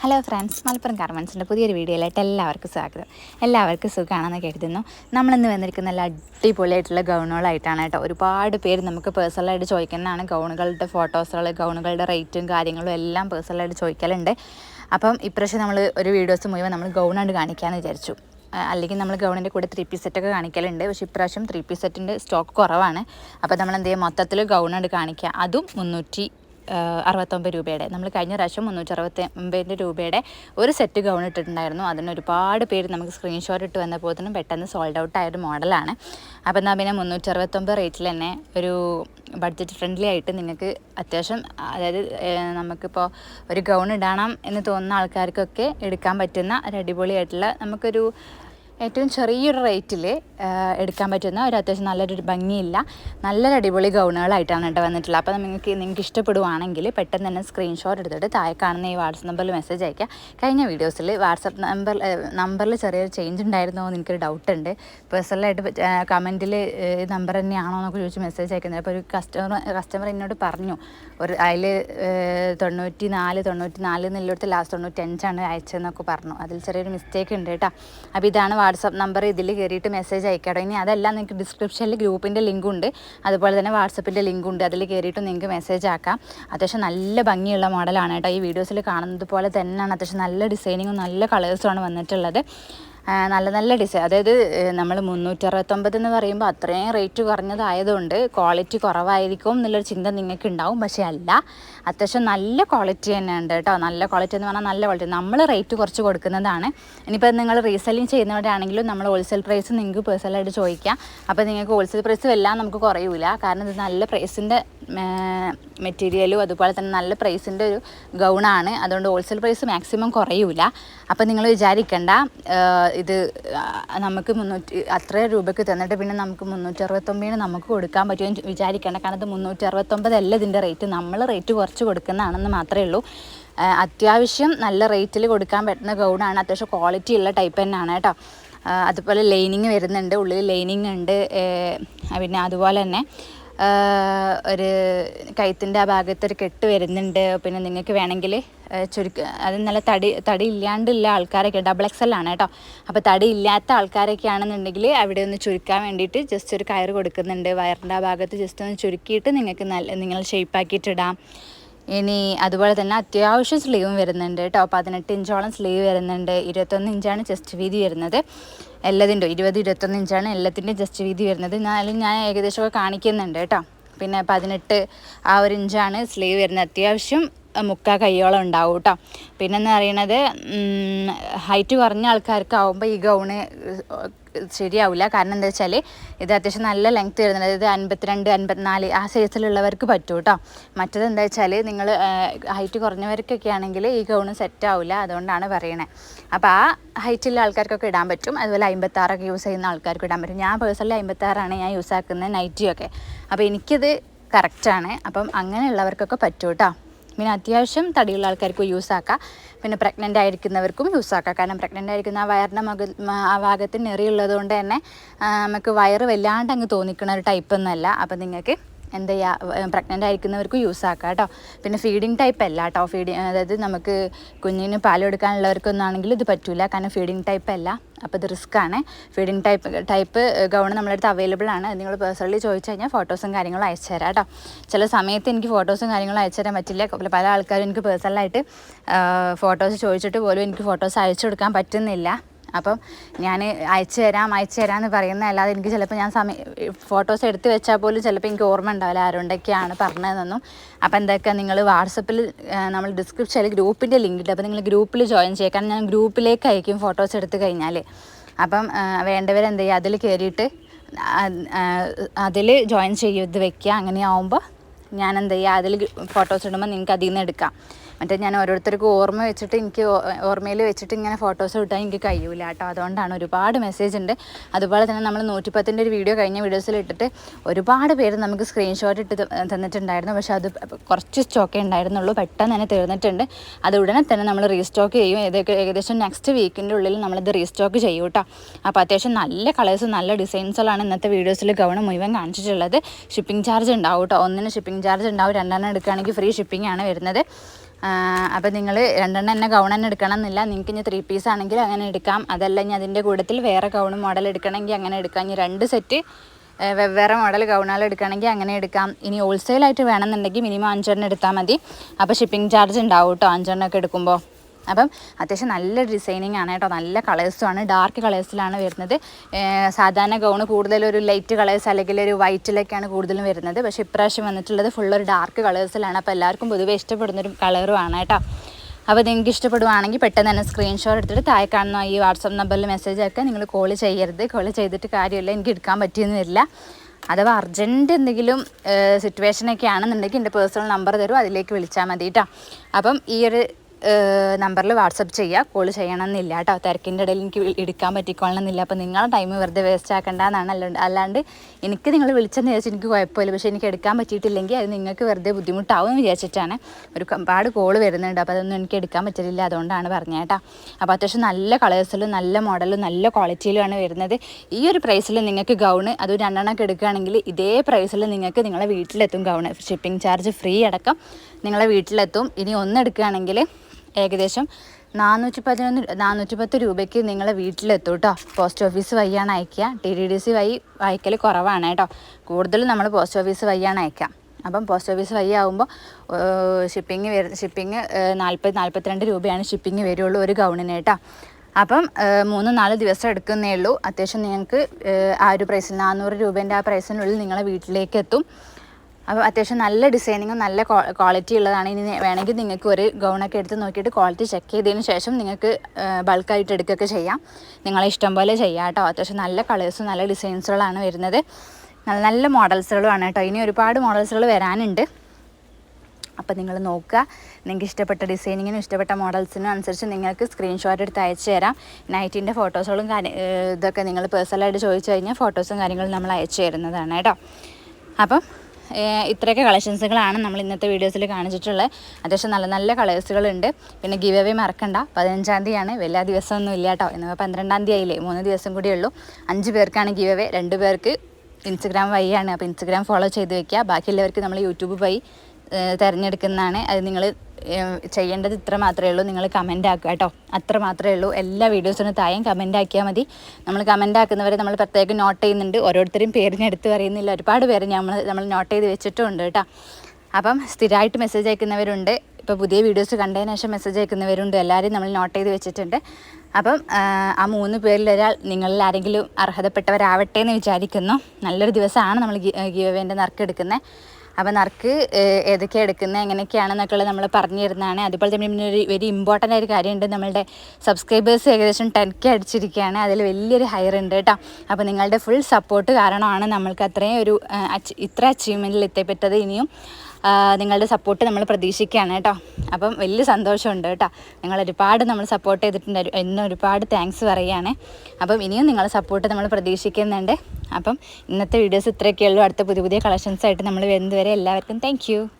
Hello friends Malappuram ഗാർമെൻസിന്റെ പുതിയൊരു വീഡിയോയിലായിട്ട് എല്ലാവർക്കും സ്വാഗതം. എല്ലാവർക്കും സുഖമാണെന്ന് കരുതുന്നു. നമ്മളിന്ന് വന്നിരിക്കുന്ന നല്ല അടിപൊളിയായിട്ടുള്ള ഗൗണുകളായിട്ടാണ് കേട്ടോ. ഒരുപാട് പേര് നമുക്ക് പേഴ്സണലായിട്ട് ചോദിക്കുന്നതാണ്. ഗൗണുകളുടെ ഫോട്ടോസുകൾ ഗൗണുകളുടെ റേറ്റും കാര്യങ്ങളും എല്ലാം പേഴ്സണലായിട്ട് ചോദിക്കലുണ്ട്. അപ്പം ഇപ്രാവശ്യം നമ്മൾ ഒരു വീഡിയോസ് മുഴുവൻ നമ്മൾ ഗൗണായിട്ട് കാണിക്കാമെന്ന് വിചാരിച്ചു. അല്ലെങ്കിൽ നമ്മൾ ഗൗണിന്റെ കൂടെ ത്രീ പീസ് സെറ്റൊക്കെ കാണിക്കലുണ്ട്. പക്ഷേ ഇപ്രാവശ്യം ത്രീ പീസ് സെറ്റിന്റെ സ്റ്റോക്ക് കുറവാണ്. അപ്പോൾ നമ്മൾ എന്ത് ചെയ്യുക മൊത്തത്തിൽ ഗൗണായിട്ട് കാണിക്കുക. അതും മുന്നൂറ്റി അറുപത്തൊമ്പത് രൂപയുടെ നമ്മൾ കഴിഞ്ഞ പ്രാവശ്യം മുന്നൂറ്റി അറുപത്തി ഒമ്പതിന്റെ രൂപയുടെ ഒരു സെറ്റ് ഗൗൺ ഇട്ടിട്ടുണ്ടായിരുന്നു. അതിന് ഒരുപാട് പേര് നമുക്ക് സ്ക്രീൻഷോട്ട് ഇട്ട് വന്നപ്പോഴത്തേനും പെട്ടെന്ന് സോൾഡ് ഔട്ട് ആയ ഒരു മോഡലാണ്. അപ്പോൾ എന്നാൽ പിന്നെ മുന്നൂറ്റി അറുപത്തൊമ്പത് റേറ്റിൽ തന്നെ ഒരു ബഡ്ജറ്റ് ഫ്രണ്ട്ലി ആയിട്ട് നിങ്ങൾക്ക് അത്യാവശ്യം അതായത് നമുക്കിപ്പോൾ ഒരു ഗൗൺ ഇടണം എന്ന് തോന്നുന്ന ആൾക്കാർക്കൊക്കെ എടുക്കാൻ പറ്റുന്ന ഒരു അടിപൊളിയായിട്ടുള്ള നമുക്കൊരു ഏറ്റവും ചെറിയൊരു റേറ്റിൽ എടുക്കാൻ പറ്റുന്ന ഒരു അത്യാവശ്യം നല്ലൊരു ഭംഗിയില്ല നല്ലൊരു അടിപൊളി ഗൗണുകളായിട്ടാണ് കേട്ടോ വന്നിട്ടുള്ളത്. അപ്പോൾ നിങ്ങൾക്ക് നിങ്ങൾക്ക് ഇഷ്ടപ്പെടുവാണെങ്കിൽ പെട്ടെന്ന് തന്നെ സ്ക്രീൻഷോട്ട് എടുത്തിട്ട് താഴെ കാണുന്ന ഈ വാട്സപ്പ് നമ്പറിൽ മെസ്സേജ് അയക്കുക കഴിഞ്ഞ വീഡിയോസിൽ വാട്സപ്പ് നമ്പർ നമ്പറിൽ ചെറിയൊരു ചേഞ്ച് ഉണ്ടായിരുന്നോ എന്ന് എനിക്കൊരു ഡൗട്ട് ഉണ്ട്. പേഴ്സണലായിട്ട് കമന്റിൽ നമ്പർ തന്നെയാണോ എന്നൊക്കെ ചോദിച്ച് മെസ്സേജ് അയക്കുന്നത് അപ്പോൾ ഒരു കസ്റ്റമർ കസ്റ്റമർ എന്നോട് പറഞ്ഞു ഒരു അതിൽ തൊണ്ണൂറ്റി നാല് തൊണ്ണൂറ്റി നാല് എന്നുള്ളിടത്ത് ലാസ്റ്റ് തൊണ്ണൂറ്റി അഞ്ചാണ് അയച്ചതെന്നൊക്കെ പറഞ്ഞു. അതിൽ ചെറിയൊരു മിസ്റ്റേക്ക് ഉണ്ട് കേട്ടോ. അപ്പോൾ ഇതാണ് വാട്സപ്പ് നമ്പർ ഇതിൽ കയറിയിട്ട് മെസ്സേജ് അയക്കാട്ടോ ഇനി അതെല്ലാം നിങ്ങൾക്ക് ഡിസ്ക്രിപ്ഷനിൽ ഗ്രൂപ്പിന്റെ ലിങ്ക് ഉണ്ട്. അതുപോലെ തന്നെ വാട്സപ്പിന്റെ ലിങ്ക് ഉണ്ട്. അതിൽ കയറിയിട്ട് നിങ്ങൾക്ക് മെസ്സേജ് ആക്കാം. അത്യാവശ്യം നല്ല ഭംഗിയുള്ള മോഡലാണ് കേട്ടോ. ഈ വീഡിയോസിൽ കാണുന്നത് പോലെ തന്നെയാണ്. അത്യാവശ്യം നല്ല ഡിസൈനിങ്ങും നല്ല കളേഴ്സുമാണ് വന്നിട്ടുള്ളത്. നല്ല നല്ല ഡിസൈൻ. അതായത് നമ്മൾ മുന്നൂറ്ററുപത്തൊമ്പത് എന്ന് പറയുമ്പോൾ അത്രയും റേറ്റ് കുറഞ്ഞതായതുകൊണ്ട് ക്വാളിറ്റി കുറവായിരിക്കും എന്നുള്ളൊരു ചിന്ത നിങ്ങൾക്ക് ഉണ്ടാവും പക്ഷേ അല്ല അത്യാവശ്യം നല്ല ക്വാളിറ്റി തന്നെ ഉണ്ട് കേട്ടോ. നല്ല ക്വാളിറ്റി എന്ന് പറഞ്ഞാൽ നല്ല ക്വാളിറ്റി. നമ്മൾ റേറ്റ് കുറച്ച് കൊടുക്കുന്നതാണ്. ഇനിയിപ്പോൾ നിങ്ങൾ റീസെല്ലിങ് ചെയ്യുന്നവരാണെങ്കിലും നമ്മൾ ഹോൾസെയിൽ പ്രൈസ് നിങ്ങൾക്ക് പേഴ്സണലായിട്ട് ചോദിക്കാം. അപ്പോൾ നിങ്ങൾക്ക് ഹോൾസെയിൽ പ്രൈസ് എല്ലാം നമുക്ക് കുറയൂല. കാരണം ഇത് നല്ല പ്രൈസിന്റെ മെറ്റീരിയലും അതുപോലെ തന്നെ നല്ല പ്രൈസിന്റെ ഒരു ഗൗണാണ് അതുകൊണ്ട് ഹോൾസെയിൽ പ്രൈസ് മാക്സിമം കുറയൂല. അപ്പോൾ നിങ്ങൾ വിചാരിക്കണ്ട ഇത് നമുക്ക് മുന്നൂറ്റി അത്ര രൂപയ്ക്ക് തന്നിട്ട് പിന്നെ നമുക്ക് മുന്നൂറ്റി അറുപത്തൊമ്പതിന് നമുക്ക് കൊടുക്കാൻ പറ്റുമെന്ന് വിചാരിക്കേണ്ട. കാരണം ഇത് മുന്നൂറ്റി അറുപത്തൊമ്പതല്ല ഇതിന്റെ റേറ്റ് നമ്മൾ റേറ്റ് കുറച്ച് കൊടുക്കുന്നതാണെന്ന് മാത്രമേ ഉള്ളൂ. അത്യാവശ്യം നല്ല റേറ്റിൽ കൊടുക്കാൻ പറ്റുന്ന ഗൗണാണ് അത്യാവശ്യം ക്വാളിറ്റി ഉള്ള ടൈപ്പ് തന്നെയാണ് കേട്ടോ. അതുപോലെ ലൈനിങ് വരുന്നുണ്ട്. ഉള്ളിൽ ലൈനിങ് ഉണ്ട്. പിന്നെ അതുപോലെ തന്നെ ഒരു കഴുത്തിന്റെ ആ ഭാഗത്ത് ഒരു കെട്ട് വരുന്നുണ്ട്. പിന്നെ നിങ്ങൾക്ക് വേണമെങ്കിൽ ചുരുക്ക അത് നല്ല തടി തടി ഇല്ലാണ്ടുള്ള ആൾക്കാരൊക്കെ ഡബിൾ എക്സ് എൽ ആണ് കേട്ടോ. അപ്പോൾ തടി ഇല്ലാത്ത ആൾക്കാരൊക്കെ ആണെന്നുണ്ടെങ്കിൽ അവിടെ ഒന്ന് ചുരുക്കാൻ വേണ്ടിയിട്ട് ജസ്റ്റ് ഒരു കയർ കൊടുക്കുന്നുണ്ട്. വയറിന്റെ ആ ഭാഗത്ത് ജസ്റ്റ് ഒന്ന് ചുരുക്കിയിട്ട് നിങ്ങൾക്ക് നല്ല നിങ്ങൾ ഷേപ്പാക്കിയിട്ട് ഇടാം. ഇനി അതുപോലെ തന്നെ അത്യാവശ്യം സ്ലീവും വരുന്നുണ്ട് കേട്ടോ പതിനെട്ട് ഇഞ്ചോളം സ്ലീവ് വരുന്നുണ്ട്. ഇരുപത്തൊന്ന് ഇഞ്ചാണ് ചെസ്റ്റ് വീതി വരുന്നത്. എല്ലാതിന്റെ ഇരുപത് ഇരുപത്തൊന്ന് ഇഞ്ചാണ് എല്ലാത്തിന്റെയും ചെസ്റ്റ് വീതി വരുന്നത്. എന്നാലും ഞാൻ ഏകദേശമൊക്കെ കാണിക്കുന്നുണ്ട് കേട്ടോ പിന്നെ പതിനെട്ട് ആ ഒരു ഇഞ്ചാണ് സ്ലീവ് വരുന്നത്. അത്യാവശ്യം മുക്കാ കൈയോളം ഉണ്ടാവും കേട്ടോ പിന്നെന്ന് പറയണത് ഹൈറ്റ് കുറഞ്ഞ ആൾക്കാർക്ക് ആൾക്കാർക്കാവുമ്പോൾ ഈ ഗൗണ് ശരിയാവില്ല കാരണം എന്താ വെച്ചാൽ ഇത് അത്യാവശ്യം നല്ല ലെങ്ത് വരുന്നുണ്ട്. ഇത് അൻപത്തിരണ്ട് അൻപത്തിനാല് ആ സൈസിലുള്ളവർക്ക് പറ്റും കേട്ടോ മറ്റത് എന്താ വെച്ചാൽ നിങ്ങൾ ഹൈറ്റ് കുറഞ്ഞവർക്കൊക്കെ ആണെങ്കിൽ ഈ ഗൗണ് സെറ്റ് ആവില്ല അതുകൊണ്ടാണ് പറയണേ. അപ്പോൾ ആ ഹൈറ്റുള്ള ആൾക്കാർക്കൊക്കെ ഇടാൻ പറ്റും. അതുപോലെ അമ്പത്താറൊക്കെ യൂസ് ചെയ്യുന്ന ആൾക്കാർക്ക് ഇടാൻ പറ്റും. ഞാൻ പേഴ്സണലി അമ്പത്താറാണ് ഞാൻ യൂസ് ആക്കുന്നത് നൈറ്റിയൊക്കെ അപ്പോൾ എനിക്കിത് കറക്റ്റാണ് അപ്പം അങ്ങനെയുള്ളവർക്കൊക്കെ പറ്റും കേട്ടോ പിന്നെ അത്യാവശ്യം തടിയുള്ള ആൾക്കാർക്ക് യൂസ് ആക്കാം. പിന്നെ പ്രഗ്നന്റ് ആയിരിക്കുന്നവർക്കും യൂസ് ആക്കാം. കാരണം പ്രഗ്നന്റ് ആയിരിക്കുന്ന ആ വയറിന്റെ മക ആ ഭാഗത്ത് നെറിയുള്ളത് കൊണ്ട് തന്നെ നമുക്ക് വയറ് വല്ലാണ്ട് അങ്ങ് തോന്നിക്കുന്ന ഒരു ടൈപ്പ് ഒന്നല്ല അപ്പം നിങ്ങൾക്ക് എന്താ ചെയ്യുക പ്രഗ്നന്റ് ആയിരിക്കുന്നവർക്ക് യൂസ് ആക്കാം കേട്ടോ. പിന്നെ ഫീഡിങ് ടൈപ്പ് അല്ല കേട്ടോ. ഫീഡിങ് അതായത് നമുക്ക് കുഞ്ഞിന് പാൽ കൊടുക്കാനുള്ളവർക്കൊന്നും ആണെങ്കിൽ ഇത് പറ്റില്ല കാരണം ഫീഡിങ് ടൈപ്പ് അല്ല. അപ്പോൾ ഇത് റിസ്ക് ആണ്. ഫീഡിങ് ടൈപ്പ് ടൈപ്പ് ഗൗൺ നമ്മളടുത്ത് അവൈലബിൾ ആണ്. നിങ്ങൾ പേഴ്സണലി ചോദിച്ചു കഴിഞ്ഞാൽ ഫോട്ടോസും കാര്യങ്ങളും അയച്ചു തരാം കേട്ടോ. ചില സമയത്ത് എനിക്ക് ഫോട്ടോസും കാര്യങ്ങളും അയച്ചു തരാൻ പറ്റില്ല. പല ആൾക്കാരും എനിക്ക് പേഴ്സണലായിട്ട് ഫോട്ടോസ് ചോദിച്ചിട്ട് പോലും എനിക്ക് ഫോട്ടോസ് അയച്ചു കൊടുക്കാൻ പറ്റുന്നില്ല. അപ്പം ഞാൻ അയച്ചു തരാം അയച്ചു തരാം എന്ന് പറയുന്ന അല്ലാതെ എനിക്ക് ചിലപ്പോൾ ഞാൻ സമയം ഫോട്ടോസ് എടുത്ത് വെച്ചാൽ പോലും ചിലപ്പോൾ എനിക്ക് ഓർമ്മ ഉണ്ടാവില്ല ആരുണ്ടൊക്കെയാണ് പറഞ്ഞതെന്നൊന്നും. അപ്പോൾ എന്തൊക്കെ നിങ്ങൾ വാട്സപ്പിൽ നമ്മൾ ഡിസ്ക്രിപ്ഷനിൽ ഗ്രൂപ്പിന്റെ ലിങ്ക് ഇട്ട് അപ്പോൾ നിങ്ങൾ ഗ്രൂപ്പിൽ ജോയിൻ ചെയ്യുക കാരണം ഞാൻ ഗ്രൂപ്പിലേക്ക് അയക്കും ഫോട്ടോസ് എടുത്ത് കഴിഞ്ഞാൽ അപ്പം വേണ്ടവരെന്ത് ചെയ്യുക അതിൽ കയറിയിട്ട് അതിൽ ജോയിൻ ചെയ്ത് വെക്കുക അങ്ങനെയാവുമ്പോൾ ഞാൻ എന്ത് ചെയ്യുക അതിൽ ഫോട്ടോസ് ഇടുമ്പോൾ നിങ്ങൾക്ക് അതിൽ നിന്ന് എടുക്കാം. മറ്റേ ഞാൻ ഓരോരുത്തർക്കും ഓർമ്മ വെച്ചിട്ട് എനിക്ക് ഓർമ്മയിൽ വെച്ചിട്ട് ഇങ്ങനെ ഫോട്ടോസ് ഇട്ടാൽ എനിക്ക് കഴിയൂല കേട്ടോ. അതുകൊണ്ടാണ് ഒരുപാട് മെസ്സേജ് ഉണ്ട്. അതുപോലെ തന്നെ നമ്മൾ നൂറ്റിപ്പത്തിന്റെ ഒരു വീഡിയോ കഴിഞ്ഞ വീഡിയോസിൽ ഇട്ടിട്ട് ഒരുപാട് പേര് നമുക്ക് സ്ക്രീൻഷോട്ട് ഇട്ട് തന്നിട്ടുണ്ടായിരുന്നു. പക്ഷെ അത് കുറച്ച് സ്റ്റോക്കേ ഉണ്ടായിരുന്നുള്ളൂ. പെട്ടെന്ന് തന്നെ തീർന്നിട്ടുണ്ട്. അത് ഉടനെ തന്നെ നമ്മൾ റീസ്റ്റോക്ക് ചെയ്യും. ഏതൊക്കെ ഏകദേശം നെക്സ്റ്റ് വീക്കിന്റെ ഉള്ളിൽ നമ്മളിത് റീസ്റ്റോക്ക് ചെയ്യും കേട്ടോ. അപ്പോൾ അത്യാവശ്യം നല്ല കളേഴ്സ് നല്ല ഡിസൈൻസുകളാണ് ഇന്നത്തെ വീഡിയോസിൽ ഗവൺ മുഴുവൻ കാണിച്ചിട്ടുള്ളത്. ഷിപ്പിംഗ് ചാർജ് ഉണ്ടാവും കേട്ടോ. ഒന്നിന് ഷിപ്പിംഗ് ചാർജ് ഉണ്ടാവും രണ്ടെണ്ണം എടുക്കുകയാണെങ്കിൽ ഫ്രീ ഷിപ്പിംഗ് ആണ് വരുന്നത്. അപ്പോൾ നിങ്ങൾ രണ്ടെണ്ണം തന്നെ ഗൗൺ തന്നെ എടുക്കണം എന്നില്ല നിങ്ങൾക്ക് ഇനി ത്രീ പീസ് ആണെങ്കിൽ അങ്ങനെ എടുക്കാം. അതല്ല ഇനി അതിന്റെ കൂട്ടത്തിൽ വേറെ ഗൗൺ മോഡൽ എടുക്കണമെങ്കിൽ അങ്ങനെ എടുക്കാം. ഇനി രണ്ട് സെറ്റ് വെവ്വേറെ മോഡൽ ഗൗണുകൾ എടുക്കണമെങ്കിൽ അങ്ങനെ എടുക്കാം. ഇനി ഹോൾസെയിലായിട്ട് വേണമെന്നുണ്ടെങ്കിൽ മിനിമം അഞ്ചെണ്ണം എടുത്താൽ മതി. അപ്പോൾ ഷിപ്പിംഗ് ചാർജ് ഉണ്ടാവും കേട്ടോ അഞ്ചെണ്ണമൊക്കെ എടുക്കുമ്പോൾ അപ്പം അത്യാവശ്യം നല്ല ഡിസൈനിങ് ആണ് കേട്ടോ. നല്ല കളേഴ്സുമാണ് ഡാർക്ക് കളേഴ്സിലാണ് വരുന്നത്. സാധാരണ ഗൗണ് കൂടുതലൊരു ലൈറ്റ് കളേഴ്സ് അല്ലെങ്കിൽ ഒരു വൈറ്റിലൊക്കെയാണ് കൂടുതലും വരുന്നത്. പക്ഷേ ഇപ്രാവശ്യം വന്നിട്ടുള്ളത് ഫുൾ ഒരു ഡാർക്ക് കളേഴ്സിലാണ് അപ്പോൾ എല്ലാവർക്കും പൊതുവെ ഇഷ്ടപ്പെടുന്നൊരു കളറുമാണ് കേട്ടോ. അപ്പോൾ നിങ്ങൾക്ക് ഇഷ്ടപ്പെടുവാണെങ്കിൽ പെട്ടെന്ന് തന്നെ സ്ക്രീൻഷോട്ട് എടുത്തിട്ട് താഴെ കാണുന്ന ഈ വാട്സപ്പ് നമ്പറിൽ മെസ്സേജ് ആക്കുക നിങ്ങൾ കോൾ ചെയ്യരുത്. കോൾ ചെയ്തിട്ട് കാര്യമില്ല. എനിക്ക് എടുക്കാൻ പറ്റിയെന്ന് വരില്ല. അഥവാ അർജന്റ് എന്തെങ്കിലും സിറ്റുവേഷനൊക്കെ ആണെന്നുണ്ടെങ്കിൽ എന്റെ പേഴ്സണൽ നമ്പർ തരും. അതിലേക്ക് വിളിച്ചാൽ മതി കേട്ടോ. അപ്പം ഈ ഒരു നമ്പറിൽ വാട്സപ്പ് ചെയ്യുക കോൾ ചെയ്യണമെന്നില്ല കേട്ടോ. തിരക്കിന്റെ ഇടയിൽ എനിക്ക് എടുക്കാൻ പറ്റിക്കൊള്ളണമെന്നില്ല. അപ്പോൾ നിങ്ങളുടെ ടൈം വെറുതെ വേസ്റ്റ് ആക്കണ്ട എന്നാണ് അല്ലാണ്ട് അല്ലാണ്ട് എനിക്ക് നിങ്ങൾ വിളിച്ചെന്ന് വിചാരിച്ച് എനിക്ക് കുഴപ്പമില്ല. പക്ഷേ എനിക്ക് എടുക്കാൻ പറ്റിയിട്ടില്ലെങ്കിൽ അത് നിങ്ങൾക്ക് വെറുതെ ബുദ്ധിമുട്ടാവും എന്ന് വിചാരിച്ചിട്ടാണ് ഒരു ഒരുപാട് കോൾ വരുന്നുണ്ട്. അപ്പോൾ അതൊന്നും എനിക്ക് എടുക്കാൻ പറ്റില്ല. അതുകൊണ്ടാണ് പറഞ്ഞത് കേട്ടോ. അപ്പോൾ അത്യാവശ്യം നല്ല കളേഴ്സിലും നല്ല മോഡലും നല്ല ക്വാളിറ്റിയിലുമാണ് വരുന്നത്. ഈ ഒരു പ്രൈസിൽ നിങ്ങൾക്ക് ഗൗണ് അത് രണ്ടെണ്ണമൊക്കെ എടുക്കുകയാണെങ്കിൽ ഇതേ പ്രൈസിൽ നിങ്ങൾക്ക് നിങ്ങളെ വീട്ടിലെത്തും ഗൗണ് ഷിപ്പിംഗ് ചാർജ് ഫ്രീ അടക്കം നിങ്ങളെ വീട്ടിലെത്തും. ഇനി ഒന്ന് എടുക്കുകയാണെങ്കിൽ ഏകദേശം നാനൂറ്റി പതിനൊന്ന് നാനൂറ്റി പത്ത് രൂപയ്ക്ക് നിങ്ങളെ വീട്ടിലെത്തും കേട്ടോ പോസ്റ്റ് ഓഫീസ് വഴിയാണ് അയക്കുക. ടി ഡി ഡി സി വഴി അയക്കൽ കുറവാണ് കേട്ടോ കൂടുതലും നമ്മൾ പോസ്റ്റ് ഓഫീസ് വഴിയാണ് അയക്കുക. അപ്പം പോസ്റ്റ് ഓഫീസ് വഴി ആകുമ്പോൾ ഷിപ്പിംഗ് വരു ഷിപ്പിംഗ് നാൽപ്പത് നാൽപ്പത്തിരണ്ട് രൂപയാണ് ഷിപ്പിംഗ് വരുള്ളൂ ഒരു ഗൗണിന് കേട്ടോ അപ്പം മൂന്ന് നാല് ദിവസം എടുക്കുന്നേ ഉള്ളൂ. അത്യാവശ്യം നിങ്ങൾക്ക് ആ ഒരു പ്രൈസിൽ നാനൂറ് രൂപേന്റെ ആ പ്രൈസിനുള്ളിൽ നിങ്ങളെ വീട്ടിലേക്ക് എത്തും. അപ്പോൾ അത്യാവശ്യം നല്ല ഡിസൈനിങ്ങും നല്ല ക്വാളിറ്റി ഉള്ളതാണ്. ഇനി വേണമെങ്കിൽ നിങ്ങൾക്ക് ഒരു ഗൗണൊക്കെ എടുത്ത് നോക്കിയിട്ട് ക്വാളിറ്റി ചെക്ക് ചെയ്തതിന് ശേഷം നിങ്ങൾക്ക് ബൾക്കായിട്ട് എടുക്കുകയൊക്കെ ചെയ്യാം. നിങ്ങളെ ഇഷ്ടം പോലെ ചെയ്യാം കേട്ടോ. അത്യാവശ്യം നല്ല കളേഴ്സും നല്ല ഡിസൈൻസുകളാണ് വരുന്നത്. നല്ല നല്ല മോഡൽസുകളുമാണ് കേട്ടോ. ഇനി ഒരുപാട് മോഡൽസുകൾ വരാനുണ്ട്. അപ്പോൾ നിങ്ങൾ നോക്കുക. നിങ്ങൾക്ക് ഇഷ്ടപ്പെട്ട ഡിസൈനിങ്ങിനും ഇഷ്ടപ്പെട്ട മോഡൽസിനും അനുസരിച്ച് നിങ്ങൾക്ക് സ്ക്രീൻഷോട്ട് എടുത്ത് അയച്ചു തരാം. നൈറ്റിന്റെ ഫോട്ടോസുകളും ഇതൊക്കെ നിങ്ങൾ പേഴ്സണലായിട്ട് ചോദിച്ചു കഴിഞ്ഞാൽ ഫോട്ടോസും കാര്യങ്ങളും നമ്മൾ അയച്ചു തരുന്നതാണ് കേട്ടോ. അപ്പം ഇത്രയൊക്കെ കളക്ഷൻസുകളാണ് നമ്മൾ ഇന്നത്തെ വീഡിയോസിൽ കാണിച്ചിട്ടുള്ളത്. അത്യാവശ്യം നല്ല നല്ല കളേഴ്സുകളുണ്ട്. പിന്നെ ഗിവ് അവേ മറക്കണ്ട. പതിനഞ്ചാം തീയതിയാണ്. വലിയ ദിവസമൊന്നും ഇല്ല കേട്ടോ. ഇന്ന് പന്ത്രണ്ടാം തീയതി ആയില്ലേ മൂന്ന് ദിവസം കൂടിയേ ഉള്ളൂ. അഞ്ച് പേർക്കാണ് ഗിവ് അവേ രണ്ട് പേർക്ക് ഇൻസ്റ്റഗ്രാം വഴിയാണ്. അപ്പോൾ ഇൻസ്റ്റഗ്രാം ഫോളോ ചെയ്ത് വെക്കുക. ബാക്കിയുള്ളവർക്ക് നമ്മൾ യൂട്യൂബ് വഴി തിരഞ്ഞെടുക്കുന്നതാണ്. അത് നിങ്ങൾ ചെയ്യേണ്ടത് ഇത്ര മാത്രമേ ഉള്ളൂ. നിങ്ങൾ കമന്റ് ആക്കുക കേട്ടോ. അത്ര മാത്രമേ ഉള്ളൂ. എല്ലാ വീഡിയോസിനും തായും കമന്റ് ആക്കിയാൽ മതി. നമ്മൾ കമന്റ് ആക്കുന്നവരെ നമ്മൾ പ്രത്യേകം നോട്ട് ചെയ്യുന്നുണ്ട്. ഓരോരുത്തരും പേരിന് എടുത്ത് പറയുന്നില്ല. ഒരുപാട് പേര് നമ്മൾ നമ്മൾ നോട്ട് ചെയ്ത് വെച്ചിട്ടുണ്ട് കേട്ടോ. അപ്പം സ്ഥിരമായിട്ട് മെസ്സേജ് അയക്കുന്നവരുണ്ട്. ഇപ്പോൾ പുതിയ വീഡിയോസ് കണ്ടതിന് ശേഷം മെസ്സേജ് അയക്കുന്നവരുണ്ട്. എല്ലാവരും നമ്മൾ നോട്ട് ചെയ്ത് വെച്ചിട്ടുണ്ട്. അപ്പം ആ, മൂന്ന് പേരിൽ ഒരാൾ നിങ്ങളിൽ ആരെങ്കിലും അർഹതപ്പെട്ടവരാവട്ടെ എന്ന് വിചാരിക്കുന്നു. നല്ലൊരു ദിവസമാണ് നമ്മൾ ഗീവ് അവേന്റെ നറുക്ക് എടുക്കുന്നത് അപ്പോൾ നർക്ക് ഏഹ്, ഏതൊക്കെയാണ് എടുക്കുന്നത് എങ്ങനെയൊക്കെയാണെന്നൊക്കെ ഉള്ളത് നമ്മൾ പറഞ്ഞു തരുന്നതാണ് അതുപോലെ തന്നെ പിന്നെ ഒരു വെരി ഇമ്പോർട്ടന്റ് ആയൊരു കാര്യമുണ്ട്. നമ്മളുടെ സബ്സ്ക്രൈബേഴ്സ് ഏകദേശം ടെൻ കെ അടിച്ചിരിക്കുകയാണ് അതിൽ വലിയൊരു ഹയർ ഉണ്ട് കേട്ടോ. അപ്പോൾ നിങ്ങളുടെ ഫുൾ സപ്പോർട്ട് കാരണമാണ് നമ്മൾക്ക് അത്രയും ഒരു ഇത്ര അച്ചീവ്മെന്റിൽ എത്തിപ്പെട്ടത് ഇനിയും. നിങ്ങളുടെ സപ്പോർട്ട് നമ്മൾ പ്രതീക്ഷിക്കുകയാണ് കേട്ടോ. അപ്പം വലിയ സന്തോഷമുണ്ട് കേട്ടോ. നിങ്ങൾ ഒരുപാട് നമ്മൾ സപ്പോർട്ട് ചെയ്തിട്ടുണ്ട്. എന്നെ ഒരുപാട് താങ്ക്സ് പറയുകയാണ്. അപ്പം ഇനിയും നിങ്ങളുടെ സപ്പോർട്ട് നമ്മൾ പ്രതീക്ഷിക്കുന്നുണ്ട്. അപ്പം ഇന്നത്തെ വീഡിയോസ് ഇത്രയൊക്കെ ഉള്ളൂ. അടുത്ത പുതിയ പുതിയ കളക്ഷൻസ് ആയിട്ട് നമ്മൾ വരുന്നതുവരെ എല്ലാവർക്കും താങ്ക്